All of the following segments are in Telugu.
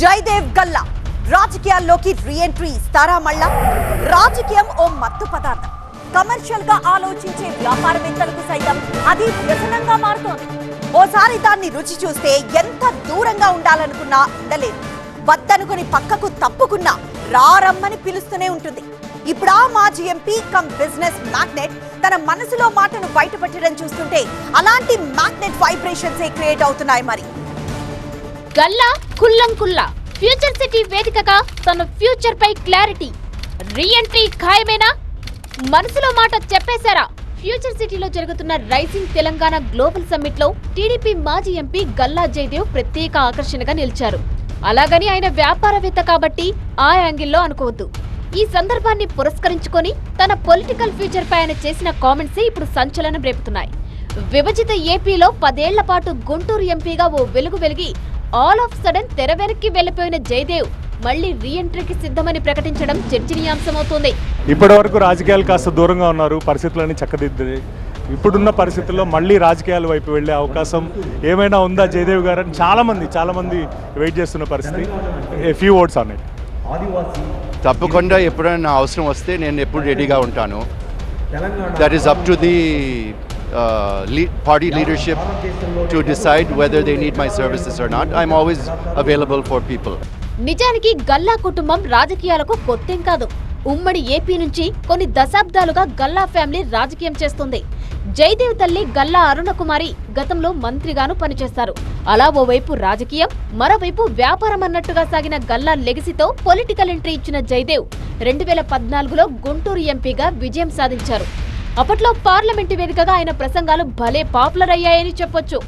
జయదేవ్ గల్లా. రాజకీయాల్లోకి రీఎంట్రీ ఇస్తారా మళ్ళా? రాజకీయం ఓ మత్తు పదార్థం. కమర్షియల్గా ఆలోచించే వ్యాపారవేత్తలకు సైతం అది వ్యసనంగా మారుతోంది. ఓసారి దాన్ని రుచి చూస్తే ఎంత దూరంగా ఉండాలనుకున్నా ఉండలేదు. వద్దనుకుని పక్కకు తప్పుకున్నా రారమ్మని పిలుస్తూనే ఉంటుంది. ఇప్పుడు ఆ మాజీ ఎంపీ కమ్ బిజినెస్ మ్యాగ్నెట్ తన మనసులో మాటను బయటపెట్టడం చూస్తుంటే అలాంటి మ్యాగ్నెట్ వైబ్రేషన్స్ క్రియేట్ అవుతున్నాయి మరి. గల్లా కుల్లం కుల్లా. ఫ్యూచర్ సిటీ వేదికగా తన ఫ్యూచర్ పై క్లారిటీ. రీఎంట్రీ ఖాయమేనా? మనసులో మాట చెప్పేశారా? ఫ్యూచర్ సిటీలో జరుగుతున్న రైజింగ్ తెలంగాణ గ్లోబల్ సమ్మిట్లో టీడీపీ మాజీ ఎంపీ గల్లా జయదేవ్ ప్రత్యేక ఆకర్షణగా నిలిచారు. అలాగని ఆయన వ్యాపారవేత్త కాబట్టి ఆ యాంగిల్లో అనుకోవద్దు. ఈ సందర్భాన్ని పురస్కరించుకొని తన పొలిటికల్ ఫ్యూచర్ పై ఆయన చేసిన కామెంట్సే ఇప్పుడు సంచలనం రేపుతున్నాయి. విభజిత ఏపీలో పదేళ్ళ పాటు గుంటూరు ఎంపీగా ఓ వెలుగు వెలిగి ఆల్ ఆఫ్ సడన్ తెర వెనక్కి వెళ్ళిపోయిన జయదేవ్ మళ్ళీ రీఎంట్రీకి సిద్ధమని ప్రకటించడం చర్చనీయాంశమవుతోంది. ఇప్పటి వరకు రాజకీయాలు కాస్త దూరంగా ఉన్నారు. పరిస్థితులన్నీ చక్కదిద్ది ఇప్పుడున్న పరిస్థితుల్లో మళ్ళీ రాజకీయాల వైపు వెళ్ళే అవకాశం ఏమైనా ఉందా జయదేవ్ గారు అని చాలా మంది చాలా మంది వెయిట్ చేస్తున్న పరిస్థితి. A few votes on it తప్పకుండా ఎప్పుడైనా అవసరం వస్తే నేను ఎప్పుడు రెడీగా ఉంటాను. That is up to the party leadership to decide whether they need my services or not I'm always available for people నిజానికి గల్లా కుటుంబం రాజకీయాలకు కొత్తేం కాదు. ఉమ్మడి ఏపీ నుంచి కొన్ని దశాబ్దాలుగా గల్లా ఫ్యామిలీ రాజకీయం చేస్తుంది. జయదేవ్ తల్లి గల్లా అరుణకుమారి గతంలో మంత్రిగాను పనిచేస్తారు. అలా ఓవైపు రాజకీయం మరోవైపు వ్యాపారం అన్నట్టుగా సాగిన గల్లా లెగసీతో పొలిటికల్ ఎంట్రీ ఇచ్చిన జయదేవ్ రెండు వేల పద్నాలుగులో గుంటూరు ఎంపీగా విజయం సాధించారు. అప్పట్లో పార్లమెంటు వేదికగా ఆయన ప్రసంగాలు భలే పాపులర్ అయ్యాయని చెప్పొచ్చు.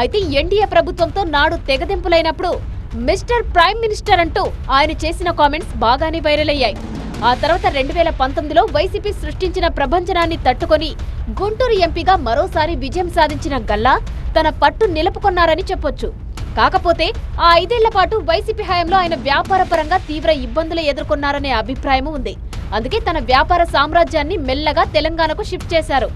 అయితే ఎన్డీఏ ప్రభుత్వంతో నాడు తెగదెంపులైనప్పుడు మిస్టర్ ప్రైమ్ మినిస్టర్ అంటూ ఆయన చేసిన కామెంట్స్ బాగానే వైరల్ అయ్యాయి. ఆ తర్వాత రెండు వేల పంతొమ్మిదిలో వైసీపీ సృష్టించిన ప్రభంజనాన్ని తట్టుకొని గుంటూరు ఎంపీగా మరోసారి విజయం సాధించిన గల్లా తన పట్టు నిలుపుకొన్నారని చెప్పొచ్చు. కాకపోతే ఆ ఐదేళ్ళ పాటు వైసీపీ హయాంలో ఆయన వ్యాపారపరంగా తీవ్ర ఇబ్బందులు ఎదుర్కొన్నారనే అభిప్రాయం ఉంది. అందుకే తన వ్యాపార సామ్రాజ్యాన్ని మెల్లగా తెలంగాణకు షిఫ్ట్ చేశారు.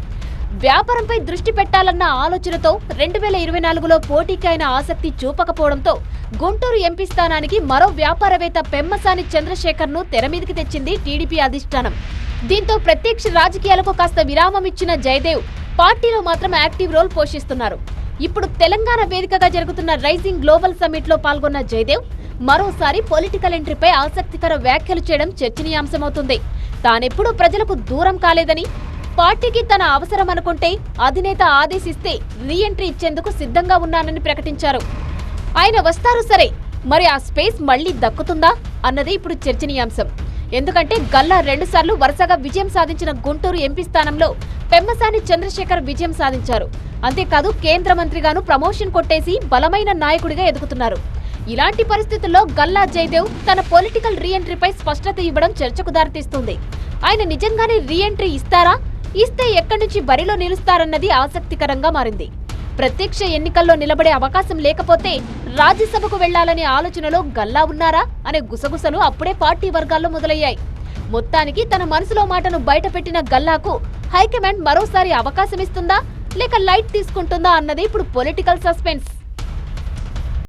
వ్యాపారంపై దృష్టి పెట్టాలన్న ఆలోచనతో రెండు వేల ఇరవై నాలుగులో పోటీకి ఆయన ఆసక్తి చూపకపోవడంతో గుంటూరు ఎంపీ స్థానానికి మరో వ్యాపారవేత్త పెమ్మసాని చంద్రశేఖర్ను తెరమీదికి తెచ్చింది టీడీపీ అధిష్టానం. దీంతో ప్రత్యక్ష రాజకీయాలకు కాస్త విరామం ఇచ్చిన జయదేవ్ పార్టీలో మాత్రం యాక్టివ్ రోల్ పోషిస్తున్నారు. ఇప్పుడు తెలంగాణ వేదికగా జరుగుతున్న రైజింగ్ గ్లోబల్ సమ్మిట్లో పాల్గొన్న జయదేవ్ మరోసారి పొలిటికల్ ఎంట్రీపై ఆసక్తికర వ్యాఖ్యలు చేయడం చర్చనీయాంశమవుతుంది. తానెప్పుడూ ప్రజలకు దూరం కాలేదని పార్టీకి తన అవసరం అనుకుంటే అధినేత ఆదేశిస్తే రీ ఎంట్రీ ఇచ్చేందుకు సిద్ధంగా ఉన్నానని ప్రకటించారు. ఆయన వస్తారు సరే మరి ఆ స్పేస్ మళ్ళీ దక్కుతుందా అన్నది ఇప్పుడు చర్చనీయాంశం. ఎందుకంటే గల్లా రెండుసార్లు వరుసగా విజయం సాధించిన గుంటూరు ఎంపీ స్థానంలో పెమ్మసాని చంద్రశేఖర్ విజయం సాధించారు. అంతేకాదు కేంద్ర మంత్రిగాను ప్రమోషన్ కొట్టేసి బలమైన నాయకుడిగా ఎదుగుతున్నారు. ఇలాంటి పరిస్థితుల్లో గల్లా జయదేవ్ తన పొలిటికల్ రీఎంట్రీపై స్పష్టత ఇవ్వడం చర్చకు దారితీస్తుంది. ఆయన నిజంగానే రీఎంట్రీ ఇస్తారా? ఇస్తే ఎక్కడి నుంచి బరిలో నిలుస్తారన్నది ఆసక్తికరంగా మారింది. ప్రత్యక్ష ఎన్నికల్లో నిలబడే అవకాశం లేకపోతే రాజ్యసభకు వెళ్ళాలనే ఆలోచనలో గల్లా ఉన్నారా? అనే గుసగుసలు అప్పుడే పార్టీ వర్గాల్లో మొదలయ్యాయి. మొత్తానికి తన మనసులో మాటను బయటపెట్టిన గల్లాకు హైకమాండ్ మరోసారి అవకాశం ఇస్తుందా? లేక లైట్ తీసుకుంటుందా అన్నది ఇప్పుడు పొలిటికల్ సస్పెన్స్.